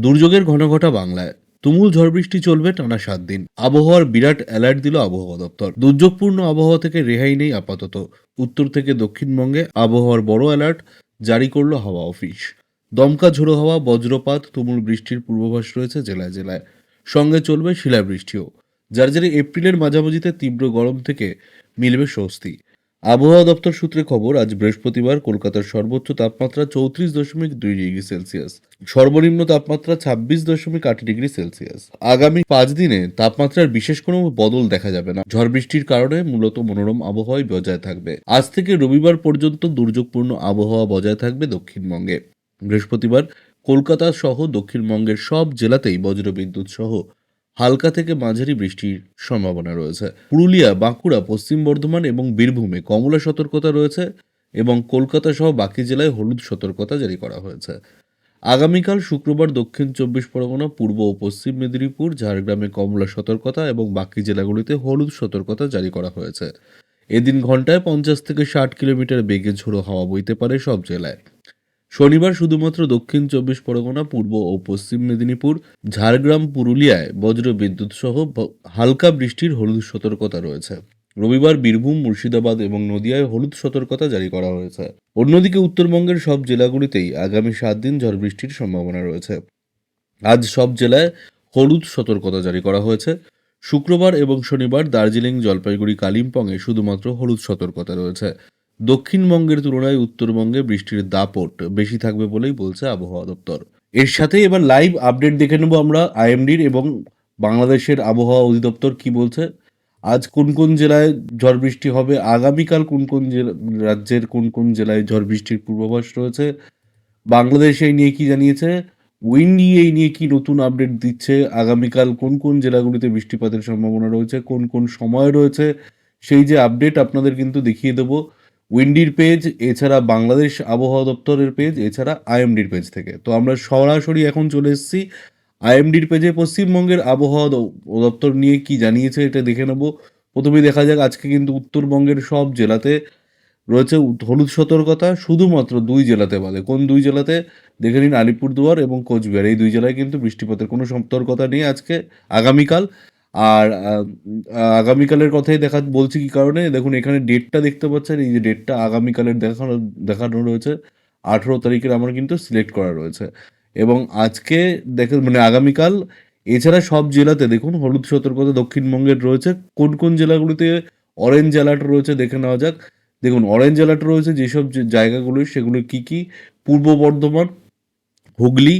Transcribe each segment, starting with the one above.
দুর্যোগের ঘনঘটা বাংলায়। তুমুল ঝড় বৃষ্টি চলবে টানা সাত দিন। আবহাওয়ার বিরাট অ্যালার্ট দিল আবহাওয়া দপ্তর। দুর্যোগপূর্ণ আবহাওয়া থেকে রেহাই নেই আপাতত। উত্তর থেকে দক্ষিণবঙ্গে আবহাওয়ার বড় অ্যালার্ট জারি করল হাওয়া অফিস। দমকা ঝোড়ো হাওয়া, বজ্রপাত, তুমুল বৃষ্টির পূর্বাভাস রয়েছে জেলায় জেলায়। সঙ্গে চলবে শিলাবৃষ্টিও। যার জেরে এপ্রিলের মাঝামাঝিতে তীব্র গরম থেকে মিলবে স্বস্তি। আবহাওয়া দপ্তর সূত্রে খবর, আজ বৃহস্পতিবার কলকাতার সর্বোচ্চ তাপমাত্রা চৌত্রিশ দশমিক দুই ডিগ্রি সেলসিয়াস। সর্বনিম্ন তাপমাত্রা ছাব্বিশ দশমিক আট ডিগ্রি সেলসিয়াস। আগামী পাঁচ দিনে তাপমাত্রার বিশেষ কোনো বদল দেখা যাবে না। ঝড় বৃষ্টির কারণে মূলত মনোরম আবহাওয়াই বজায় থাকবে। আজ থেকে রবিবার পর্যন্ত দুর্যোগপূর্ণ আবহাওয়া বজায় থাকবে দক্ষিণবঙ্গে। বৃহস্পতিবার কলকাতা সহ দক্ষিণবঙ্গের সব জেলাতেই বজ্রবিদ্যুৎ সহ হালকা থেকে মাঝারি বৃষ্টির সম্ভাবনা রয়েছে। পুরুলিয়া, বাঁকুড়া, পশ্চিম বর্ধমান এবং বীরভূমে কমলা সতর্কতা রয়েছে এবং কলকাতা সহ বাকি জেলায় হলুদ সতর্কতা জারি করা হয়েছে। আগামীকাল শুক্রবার দক্ষিণ চব্বিশ পরগনা, পূর্ব ও পশ্চিম মেদিনীপুর, ঝাড়গ্রামে কমলা সতর্কতা এবং বাকি জেলাগুলিতে হলুদ সতর্কতা জারি করা হয়েছে। এদিন ঘন্টায় পঞ্চাশ থেকে ষাট কিলোমিটার বেগে ঝোড়ো হাওয়া বইতে পারে সব জেলায়। শনিবার শুধুমাত্র দক্ষিণ চব্বিশ পরগনা, পূর্ব ও পশ্চিম মেদিনীপুর, ঝাড়গ্রাম, পুরুলিয়ায় বজ্র বিদ্যুৎ সহ হালকা বৃষ্টির হলুদ সতর্কতা রয়েছে। রবিবার বীরভূম, মুর্শিদাবাদ এবং নদিয়ায় হলুদ সতর্কতা জারি করা হয়েছে। অন্যদিকে উত্তরবঙ্গের সব জেলাগুলিতেই আগামী সাত দিন ঝড় বৃষ্টির সম্ভাবনা রয়েছে। আজ সব জেলায় হলুদ সতর্কতা জারি করা হয়েছে। শুক্রবার এবং শনিবার দার্জিলিং, জলপাইগুড়ি, কালিম্পংয়ে শুধুমাত্র হলুদ সতর্কতা রয়েছে। দক্ষিণবঙ্গের তুলনায় উত্তরবঙ্গে বৃষ্টির দাপট বেশি থাকবে বলেই বলছে আবহাওয়া দপ্তর। এর সাথে এবার লাইভ আপডেট দেখে নেব আমরা আইএমডির এবং বাংলাদেশের আবহাওয়া অধিদপ্তর কি বলছে। আজ কোন কোন জেলায় ঝড় বৃষ্টি হবে, আগামীকাল কোন কোন রাজ্যের কোন কোন জেলায় ঝড় বৃষ্টির পূর্বাভাস রয়েছে, বাংলাদেশ এই নিয়ে কি জানিয়েছে উইন্ডি এই নিয়ে কি নতুন আপডেট দিচ্ছে, আগামীকাল কোন কোন জেলাগুলিতে বৃষ্টিপাতের সম্ভাবনা রয়েছে, কোন কোন সময় রয়েছে, সেই যে আপডেট আপনাদের কিন্তু দেখিয়ে দেবো। উইন্ডির পেজ, এছাড়া বাংলাদেশ আবহাওয়া দপ্তরের পেজ, এছাড়া আইএমডির পেজ থেকে। তো আমরা সরাসরি এখন চলে এসেছি আইএমডির পেজে। পশ্চিমবঙ্গের আবহাওয়া দপ্তর নিয়ে কি জানিয়েছে এটা দেখে নেব। প্রথমেই দেখা যাক, আজকে কিন্তু উত্তরবঙ্গের সব জেলাতে রয়েছে হলুদ সতর্কতা, শুধুমাত্র দুই জেলাতে বাদে কোন দুই জেলাতে? দেখে নিন আলিপুরদুয়ার এবং কোচবিহার। এই দুই জেলায় কিন্তু বৃষ্টিপাতের কোনো সতর্কতা নেই আজকে, আগামীকাল। আর আগামীকালের কথাই দেখা, বলছি কি কারণে? দেখুন, এখানে ডেটটা দেখতে পাচ্ছেন, এই যে ডেটটা আগামীকালের দেখানো দেখানো রয়েছে। আঠেরো তারিখের আমার কিন্তু সিলেক্ট করা রয়েছে। এবং আজকে দেখে মানে আগামীকাল, এছাড়া সব জেলাতে দেখুন, হলুদ সতর্কতা দক্ষিণবঙ্গের রয়েছে। কোন কোন জেলাগুলিতে অরেঞ্জ অ্যালার্ট রয়েছে দেখে নেওয়া যাক। দেখুন অরেঞ্জ অ্যালার্ট রয়েছে যেসব জায়গাগুলি সেগুলো কি কি? পূর্ব বর্ধমান, হুগলি,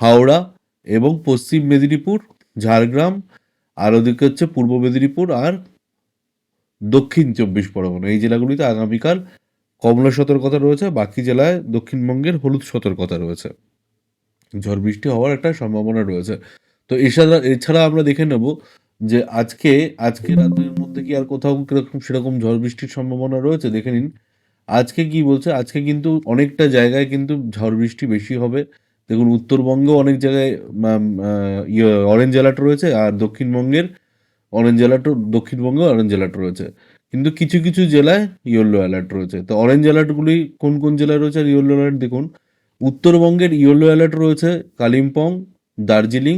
হাওড়া এবং পশ্চিম মেদিনীপুর, ঝাড়গ্রাম আর ওদিকে হচ্ছে পূর্ব মেদিনীপুর আর দক্ষিণ চব্বিশ পরগনা। এই জেলাগুলিতে আগামীকাল কমলা সতর্কতা রয়েছে, বাকি জেলায় দক্ষিণবঙ্গের হলুদ সতর্কতা রয়েছে। ঝড় বৃষ্টি হওয়ার একটা সম্ভাবনা রয়েছে। তো এছাড়া এছাড়া আমরা দেখে নেব যে আজকে আজকে রাতের মধ্যে কি আর কোথাও কীরকম, সেরকম ঝড় বৃষ্টির সম্ভাবনা রয়েছে? দেখে নিন। আজকে কি বলছে? আজকে কিন্তু অনেকটা জায়গায় কিন্তু ঝড় বৃষ্টি বেশি হবে। দেখুন উত্তরবঙ্গেও অনেক জায়গায় অরেঞ্জ অ্যালার্ট রয়েছে, আর দক্ষিণবঙ্গের অরেঞ্জ অ্যালার্ট দক্ষিণবঙ্গে অরেঞ্জ অ্যালার্ট রয়েছে। কিন্তু কিছু কিছু জেলায় ইয়েলো অ্যালার্ট রয়েছে। তো অরেঞ্জ অ্যালার্টগুলি কোন কোন জেলায় রয়েছে? আর ইয়েলো অ্যালার্ট দেখুন, উত্তরবঙ্গের ইয়েলো অ্যালার্ট রয়েছে কালিম্পং, দার্জিলিং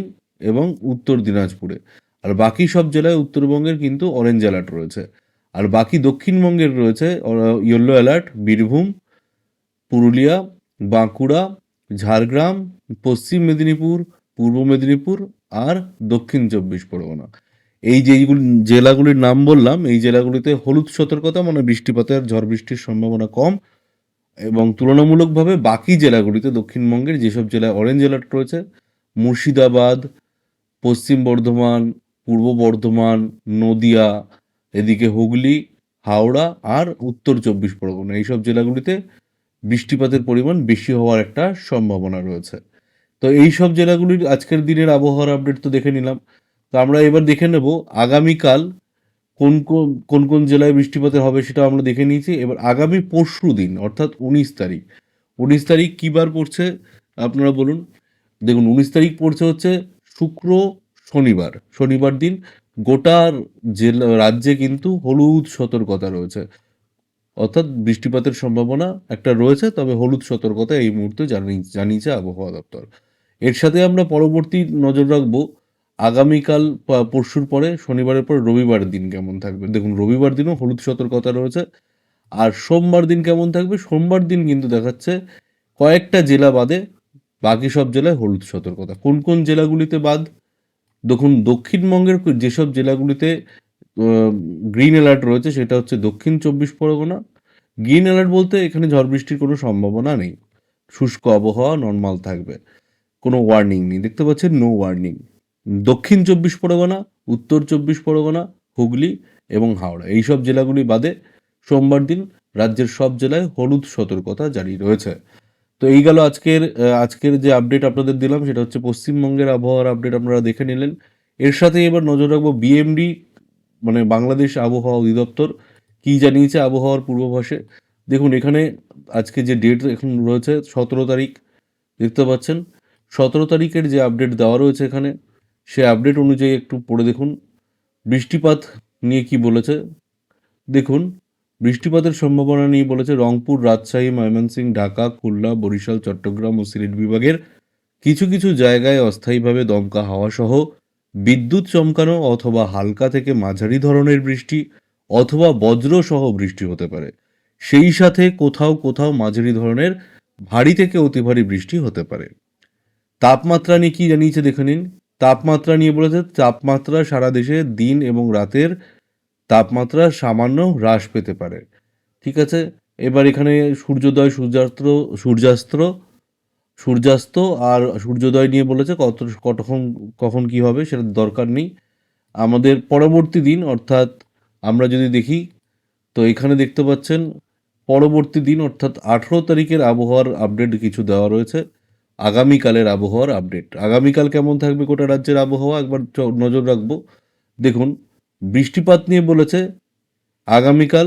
এবং উত্তর দিনাজপুরে। আর বাকি সব জেলায় উত্তরবঙ্গের কিন্তু অরেঞ্জ অ্যালার্ট রয়েছে। আর বাকি দক্ষিণবঙ্গের রয়েছে ইয়েলো অ্যালার্ট বীরভূম, পুরুলিয়া, বাঁকুড়া ঝাড়গ্রাম, পশ্চিম মেদিনীপুর, পূর্ব মেদিনীপুর আর দক্ষিণ চব্বিশ পরগনা। এই যেইগুলি জেলাগুলির নাম বললাম, এই জেলাগুলিতে হলুদ সতর্কতা মানে বৃষ্টিপাতের ঝড় বৃষ্টির সম্ভাবনা কম এবং তুলনামূলকভাবে বাকি জেলাগুলিতে দক্ষিণবঙ্গের যেসব জেলায় অরেঞ্জ অ্যালার্ট রয়েছে, মুর্শিদাবাদ, পশ্চিম বর্ধমান, পূর্ব বর্ধমান, নদিয়া, এদিকে হুগলি, হাওড়া আর উত্তর চব্বিশ পরগনা, এইসব জেলাগুলিতে বৃষ্টিপাতের পরিমাণ বেশি হওয়ার একটা সম্ভাবনা রয়েছে। তো এই সব জেলাগুলির আজকের দিনের আবহাওয়ার আপডেট তো দেখে নিলাম। তো আমরা এবার দেখে নেব আগামীকাল কোন কোন কোন কোন জেলায় বৃষ্টিপাতের হবে সেটা আমরা দেখে নিয়েছি। এবার আগামী পরশু দিন, অর্থাৎ উনিশ তারিখ উনিশ তারিখ কী বার পড়ছে আপনারা বলুন। দেখুন, উনিশ তারিখ পড়ছে হচ্ছে শুক্র শনিবার শনিবার দিন গোটা জেলা, রাজ্যে কিন্তু হলুদ সতর্কতা রয়েছে। অর্থাৎ বৃষ্টিপাতের সম্ভাবনা একটা রয়েছে, তবে হলুদ সতর্কতা এই মুহূর্তে জানি, জানিয়েছে আবহাওয়া দপ্তর। এর সাথে আমরা পরবর্তী নজর রাখব, আগামীকাল পরশুর পরে, শনিবারের পর রবিবার দিন কেমন থাকবে? দেখুন, রবিবার দিনও হলুদ সতর্কতা রয়েছে, আর সোমবার দিন কেমন থাকবে? সোমবার দিন কিন্তু দেখাচ্ছে কয়েকটা জেলা বাদে বাকি সব জেলায় হলুদ সতর্কতা। কোন কোন জেলাগুলিতে বাদ? দেখুন, দক্ষিণবঙ্গের যেসব জেলাগুলিতে গ্রিন অ্যালার্ট রয়েছে, সেটা হচ্ছে দক্ষিণ চব্বিশ পরগনা। গ্রিন অ্যালার্ট বলতে এখানে ঝড় বৃষ্টির কোনো সম্ভাবনা নেই। শুষ্ক আবহাওয়া নর্মাল থাকবে। কোনো ওয়ার্নিং নেই। দেখতে পাচ্ছেন নো ওয়ার্নিং দক্ষিণ চব্বিশ পরগনা, উত্তর চব্বিশ পরগনা, হুগলি এবং হাওড়া। এই সব জেলাগুলি বাদে সোমবার দিন রাজ্যের সব জেলায় হলুদ সতর্কতা জারি রয়েছে। তো এই গেল আজকের আজকের যে আপডেট আপনাদের দিলাম, সেটা হচ্ছে পশ্চিমবঙ্গের আবহাওয়ার আপডেট আপনারা দেখে নিলেন। এর সাথে এবার নজর রাখব বিএমডি মানে বাংলাদেশ আবহাওয়া অধিদপ্তর কি জানিয়েছে আবহাওয়ার পূর্বাভাসে? দেখুন, এখানে আজকে যে ডেট এখন রয়েছে, সতেরো তারিখ, দেখতে পাচ্ছেন। সতেরো তারিখের যে আপডেট দেওয়া রয়েছে এখানে, সে আপডেট অনুযায়ী একটু পড়ে দেখুন। বৃষ্টিপাত নিয়ে কি বলেছে? দেখুন, বৃষ্টিপাতের সম্ভাবনা নিয়ে বলেছে রংপুর, রাজশাহী, ময়মনসিংহ, ঢাকা, খুলনা, বরিশাল, চট্টগ্রাম ও সিলেট বিভাগের কিছু কিছু জায়গায় অস্থায়ীভাবে দমকা হাওয়া সহ বিদ্যুৎ চমকানো অথবা হালকা থেকে মাঝারি ধরনের বৃষ্টি অথবা বজ্র সহ বৃষ্টি হতে পারে। সেই সাথে কোথাও কোথাও মাঝারি ধরনের, ভারী থেকে অতি ভারী বৃষ্টি হতে পারে। তাপমাত্রা নিয়ে কি জানিয়েছে দেখে নিন। তাপমাত্রা নিয়ে বলেছে, তাপমাত্রা সারা দেশে দিন এবং রাতের তাপমাত্রা সামান্য হ্রাস পেতে পারে। ঠিক আছে? এবার এখানে সূর্যোদয়, সূর্যাস্ত সূর্যাস্ত সূর্যাস্ত আর সূর্যোদয় নিয়ে বলেছে কত, কতক্ষণ, কখন কি হবে সেটা দরকার নেই। আমাদের পরবর্তী দিন, অর্থাৎ আমরা যদি দেখি, তো এখানে দেখতে পাচ্ছেন, পরবর্তী দিন, অর্থাৎ আঠেরো তারিখের আবহাওয়ার আপডেট কিছু দেওয়া রয়েছে। আগামীকালের আবহাওয়ার আপডেট আগামীকাল কেমন থাকবে গোটা রাজ্যের আবহাওয়া? একবার নজর রাখব। দেখুন, বৃষ্টিপাত নিয়ে বলেছে, আগামীকাল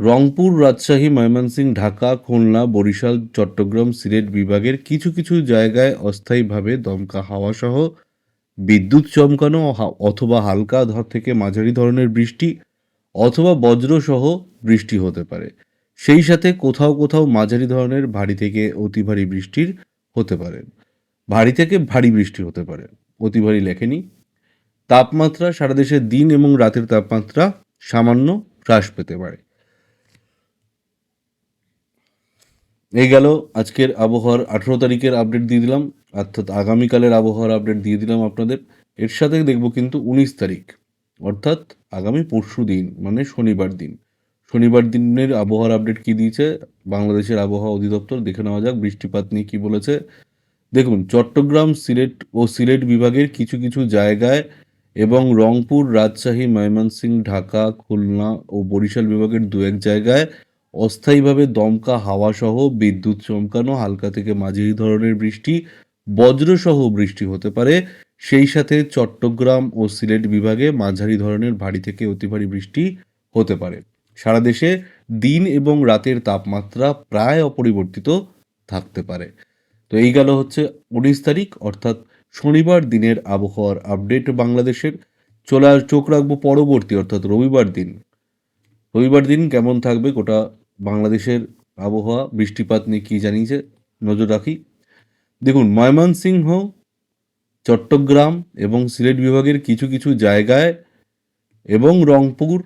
রংপুর রাজশাহী, ময়মনসিংহ, ঢাকা, খুলনা, বরিশাল, চট্টগ্রাম, সিলেট বিভাগের কিছু কিছু জায়গায় অস্থায়ীভাবে দমকা হাওয়া সহ বিদ্যুৎ চমকানো অথবা হালকা ধর থেকে মাঝারি ধরনের বৃষ্টি অথবা বজ্রসহ বৃষ্টি হতে পারে। সেই সাথে কোথাও কোথাও মাঝারি ধরনের ভারী থেকে অতি ভারী বৃষ্টির হতে পারে। ভারী থেকে ভারী বৃষ্টি হতে পারে। অতি ভারী লেখেনি। তাপমাত্রা সারা দেশে দিন এবং রাতের তাপমাত্রা সামান্য হ্রাস পেতে পারে। এই গেল আজকের আবহাওয়ার আঠেরো তারিখের আপডেট দিয়ে দিলাম। অর্থাৎ আগামীকালের আবহাওয়ার আপডেট দিয়ে দিলাম আপনাদের। এর সাথে দেখব কিন্তু উনিশ তারিখ, অর্থাৎ আগামী পরশু দিন মানে শনিবার দিন। শনিবার দিনের আবহাওয়ার আপডেট কি দিয়েছে? বাংলাদেশের আবহাওয়া অধিদপ্তর, দেখে নেওয়া যাক বৃষ্টিপাত নিয়ে কি বলেছে। দেখুন, চট্টগ্রাম সিলেট ও সিলেট বিভাগের কিছু কিছু জায়গায় এবং রংপুর, রাজশাহী, ময়মনসিংহ, ঢাকা, খুলনা ও বরিশাল বিভাগের দু এক জায়গায় অস্থায়ীভাবে দমকা হাওয়া সহ বিদ্যুৎ চমকানো, হালকা থেকে মাঝারি ধরনের বৃষ্টি, বজ্রসহ বৃষ্টি হতে পারে। সেই সাথে চট্টগ্রাম ও সিলেট বিভাগে মাঝারি ধরনের ভারী থেকে অতি ভারী বৃষ্টি হতে পারে। সারা দেশে দিন এবং রাতের তাপমাত্রা প্রায় অপরিবর্তিত থাকতে পারে। তো এই গেল হচ্ছে উনিশ তারিখ, অর্থাৎ শনিবার দিনের আবহাওয়ার আপডেট বাংলাদেশের। চলে চোখ রাখব পরবর্তী, অর্থাৎ রবিবার দিন। রবিবার দিন কেমন থাকবে গোটা বাংলাদেশের আবহাওয়া, বৃষ্টিপাত নিয়ে কী জানিয়েছে, নজর রাখি। দেখুন, ময়মনসিংহ, চট্টগ্রাম এবং সিলেট বিভাগের কিছু কিছু জায়গায় এবং রংপুর,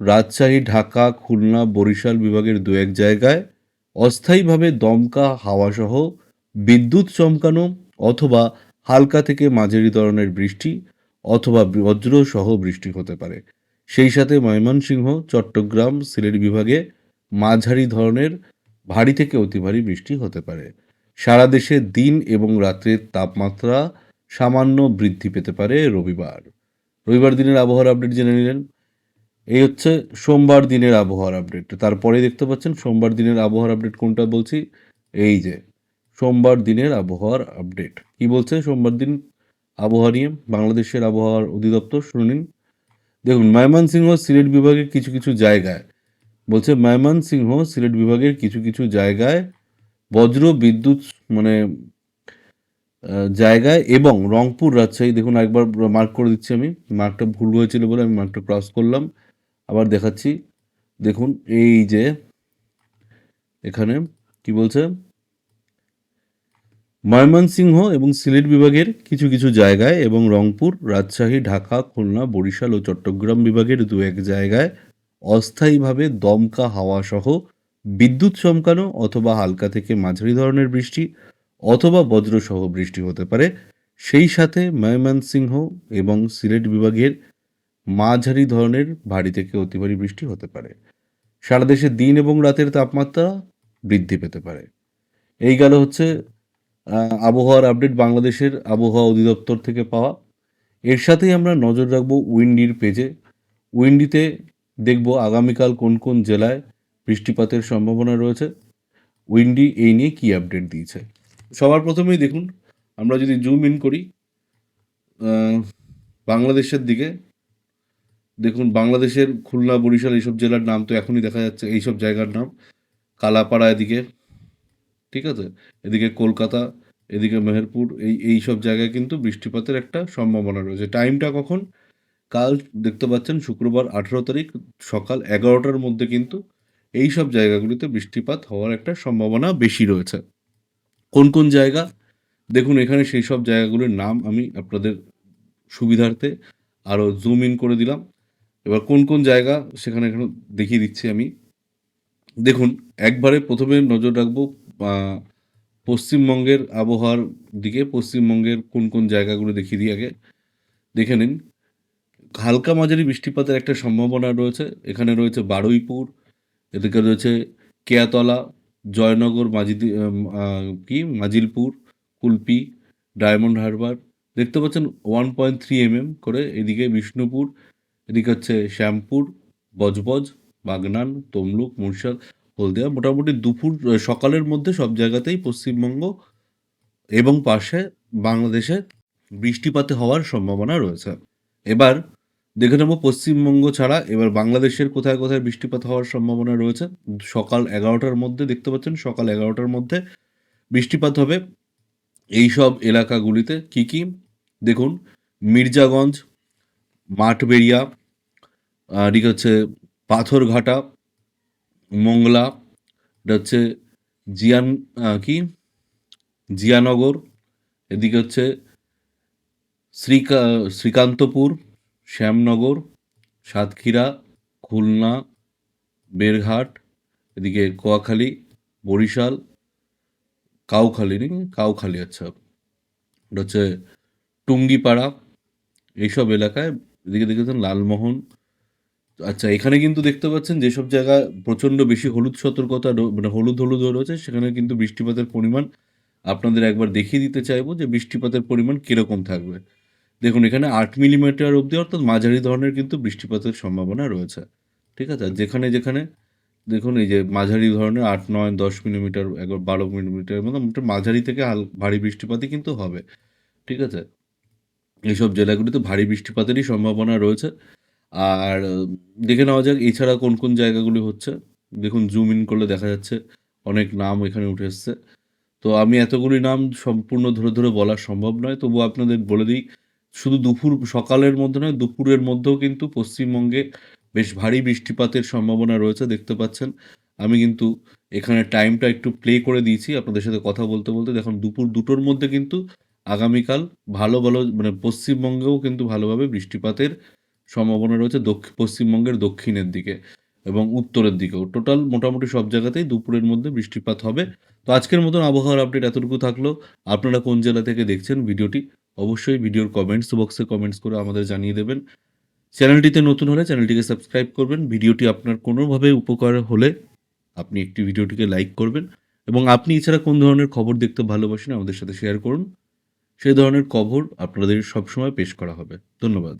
রাজশাহী, ঢাকা, খুলনা, বরিশাল বিভাগের দু এক জায়গায় অস্থায়ীভাবে দমকা হাওয়াসহ বিদ্যুৎ চমকানো অথবা হালকা থেকে মাঝারি ধরনের বৃষ্টি অথবা বজ্র সহ বৃষ্টি হতে পারে। সেই সাথে ময়মনসিংহ, চট্টগ্রাম, সিলেট বিভাগে মাঝারি ধরনের ভারী থেকে অতি ভারী বৃষ্টি হতে পারে। সারা দেশে দিন এবং রাত্রের তাপমাত্রা সামান্য বৃদ্ধি পেতে পারে রবিবার। রবিবার দিনের আবহাওয়ার আপডেট জেনে নিলেন। এই হচ্ছে সোমবার দিনের আবহাওয়ার আপডেট। তারপরে দেখতে পাচ্ছেন সোমবার দিনের আবহাওয়ার আপডেট কোনটা বলছি? এই যে, সোমবার দিনের আবহাওয়ার আপডেট। কি বলছে সোমবার দিন আবহাওয়া নিয়ে? বাংলাদেশের আবহাওয়ার অধিদপ্তর শুনুন। দেখুন, ময়মনসিংহ সিলেট বিভাগের কিছু কিছু জায়গায় বলছে, ময়মনসিংহ সিলেট বিভাগের কিছু কিছু জায়গায় বজ্র বিদ্যুৎ মানে জায়গায় এবং রংপুর রাজশাহী, দেখুন একবার মার্ক করে দিচ্ছি আমি। মার্কটা ভুল হয়েছিল বলে আমি মার্কটা ক্রস করলাম। আবার দেখাচ্ছি। দেখুন, এই যে, এখানে কি বলছে? ময়মনসিংহ এবং সিলেট বিভাগের কিছু কিছু জায়গায় এবং রংপুর, রাজশাহী, ঢাকা, খুলনা, বরিশাল ও চট্টগ্রাম বিভাগের দু এক জায়গায় অস্থায়ীভাবে দমকা হাওয়া সহ বিদ্যুৎ চমকানো অথবা হালকা থেকে মাঝারি ধরনের বৃষ্টি অথবা বজ্রসহ বৃষ্টি হতে পারে। সেই সাথে ময়মনসিংহ এবং সিলেট বিভাগের মাঝারি ধরনের ভারী থেকে অতি ভারী বৃষ্টি হতে পারে। সারা দেশে দিন এবং রাতের তাপমাত্রা বৃদ্ধি পেতে পারে। এই গেল হচ্ছে আবহাওয়ার আপডেট বাংলাদেশের আবহাওয়া অধিদপ্তর থেকে পাওয়া। এর সাথেই আমরা নজর রাখব উইন্ডির পেজে। উইন্ডিতে দেখব আগামীকাল কোন কোন জেলায় বৃষ্টিপাতের সম্ভাবনা রয়েছে। উইন্ডি এই নিয়ে কী আপডেট দিয়েছে। সবার প্রথমেই দেখুন, আমরা যদি জুম ইন করি বাংলাদেশের দিকে, দেখুন বাংলাদেশের খুলনা, বরিশাল এইসব জেলার নাম তো এখনই দেখা যাচ্ছে, এইসব জায়গার নাম। কালাপাড়া এদিকে, ঠিক আছে? এদিকে কলকাতা, এদিকে মেহেরপুর, এই এই সব জায়গায় কিন্তু বৃষ্টিপাতের একটা সম্ভাবনা রয়েছে। টাইমটা কখন? কাল দেখতে পাচ্ছেন শুক্রবার আঠেরো তারিখ সকাল এগারোটার মধ্যে কিন্তু এই সব জায়গাগুলিতে বৃষ্টিপাত হওয়ার একটা সম্ভাবনা বেশি রয়েছে। কোন কোন জায়গা? দেখুন, এখানে সেই সব জায়গাগুলির নাম আমি আপনাদের সুবিধার্থে আরও জুম ইন করে দিলাম। এবার কোন কোন জায়গা সেখানে এখানে দেখিয়ে দিচ্ছি আমি। দেখুন, একবারে প্রথমে নজর রাখব পশ্চিমবঙ্গের আবহাওয়ার দিকে, পশ্চিমবঙ্গের কোন কোন জায়গাগুলো দেখিয়ে দিই আগে। দেখে নিন হালকা মাঝারি বৃষ্টিপাতের একটা সম্ভাবনা রয়েছে। এখানে রয়েছে বারুইপুর, এদিকে রয়েছে কেয়াতলা, জয়নগর মাজিদি কি? Majilpur, Kulpi, Diamond Harbour. দেখতে পাচ্ছেন ওয়ান পয়েন্ট থ্রি এমএম করে। এদিকে বিষ্ণুপুর, এদিকে হচ্ছে শ্যামপুর, বজবজ, বাগনান, তমলুক মুরশাল হলদিয়া। মোটামুটি দুপুর সকালের মধ্যে সব জায়গাতেই পশ্চিমবঙ্গ এবং পাশে বাংলাদেশে বৃষ্টিপাতে হওয়ার সম্ভাবনা রয়েছে। এবার দেখে নেব, পশ্চিমবঙ্গ ছাড়া। এবার বাংলাদেশের কোথায় কোথায় বৃষ্টিপাত হওয়ার সম্ভাবনা রয়েছে, সকাল এগারোটার মধ্যে দেখতে পাচ্ছেন, সকাল এগারোটার মধ্যে বৃষ্টিপাত হবে। এই সব এলাকাগুলিতে কি কি? দেখুন, মির্জাগঞ্জ, মাঠবেড়িয়া, আর হচ্ছে পাথরঘাটা, মোংলা, এটা হচ্ছে জিয়ান কি? জিয়ানগর, এদিকে হচ্ছে শ্রীকা, শ্রীকান্তপুর শ্যামনগর, সাতক্ষীরা, খুলনা বেরঘাট এদিকে কোয়াখালী, বরিশাল, কাউখালী নাকি কাউখালী আচ্ছা। ওটা হচ্ছে টুঙ্গিপাড়া, এইসব এলাকায়, এদিকে দেখেছেন লালমোহন। আচ্ছা এখানে কিন্তু দেখতে পাচ্ছেন যেসব জায়গায় প্রচণ্ড বেশি হলুদ সতর্কতা মানে হলুদ হলুদ হয়ে রয়েছে, সেখানে কিন্তু বৃষ্টিপাতের পরিমাণ আপনাদের একবার দেখিয়ে দিতে চাইব যে বৃষ্টিপাতের পরিমাণ কীরকম থাকবে। দেখুন, এখানে আট মিলিমিটার অবধি, অর্থাৎ মাঝারি ধরনের কিন্তু বৃষ্টিপাতের সম্ভাবনা রয়েছে। ঠিক আছে? যেখানে যেখানে, দেখুন, এই যে মাঝারি ধরনের আট, নয়, দশ মিলিমিটার, এগারো, বারো মিলিমিটার মতো মোটামুটি মাঝারি থেকে হাল, ভারী বৃষ্টিপাতই কিন্তু হবে। ঠিক আছে? এইসব জেলাগুলিতে ভারী বৃষ্টিপাতেরই সম্ভাবনা রয়েছে। আর, দেখে নেওয়া যাক, এছাড়া কোন কোন জায়গাগুলি হচ্ছে? দেখুন জুম ইন করলে দেখা যাচ্ছে অনেক নাম এখানে উঠে এসছে। তো আমি এতগুলি নাম সম্পূর্ণ ধরে ধরে বলা সম্ভব নয় তবু আপনাদের বলে দিই শুধু দুপুর, সকালের মধ্যে নয়, দুপুরের মধ্যেও কিন্তু পশ্চিমবঙ্গে বেশ ভারী বৃষ্টিপাতের সম্ভাবনা রয়েছে, দেখতে পাচ্ছেন। আমি কিন্তু এখানে টাইমটা একটু প্লে করে দিয়েছি, আপনাদের সাথে কথা বলতে বলতে। দেখুন, দুপুর দুটোর মধ্যে কিন্তু আগামীকাল ভালো ভালো মানে পশ্চিমবঙ্গেও কিন্তু ভালোভাবে বৃষ্টিপাতের সম্ভাবনা রয়েছে দক্ষিণ পশ্চিমবঙ্গের দক্ষিণের দিকে এবং উত্তরের দিকেও। টোটাল মোটামুটি সব জায়গাতেই দুপুরের মধ্যে বৃষ্টিপাত হবে। তো আজকের মতন আবহাওয়ার আপডেট এতটুকু থাকল। আপনারা কোন জেলা থেকে দেখছেন ভিডিওটি অবশ্যই ভিডিওর কমেন্টস বক্সে কমেন্টস করে আমাদের জানিয়ে দেবেন। চ্যানেলটিতে নতুন হলে চ্যানেলটিকে সাবস্ক্রাইব করবেন। ভিডিওটি আপনার কোনোভাবে উপকার হলে আপনি একটি ভিডিওটিকে লাইক করবেন এবং আপনি এছাড়া কোন ধরনের খবর দেখতে ভালোবাসেন আমাদের সাথে শেয়ার করুন। সেই ধরনের খবর আপনাদের সবসময় পেশ করা হবে। ধন্যবাদ।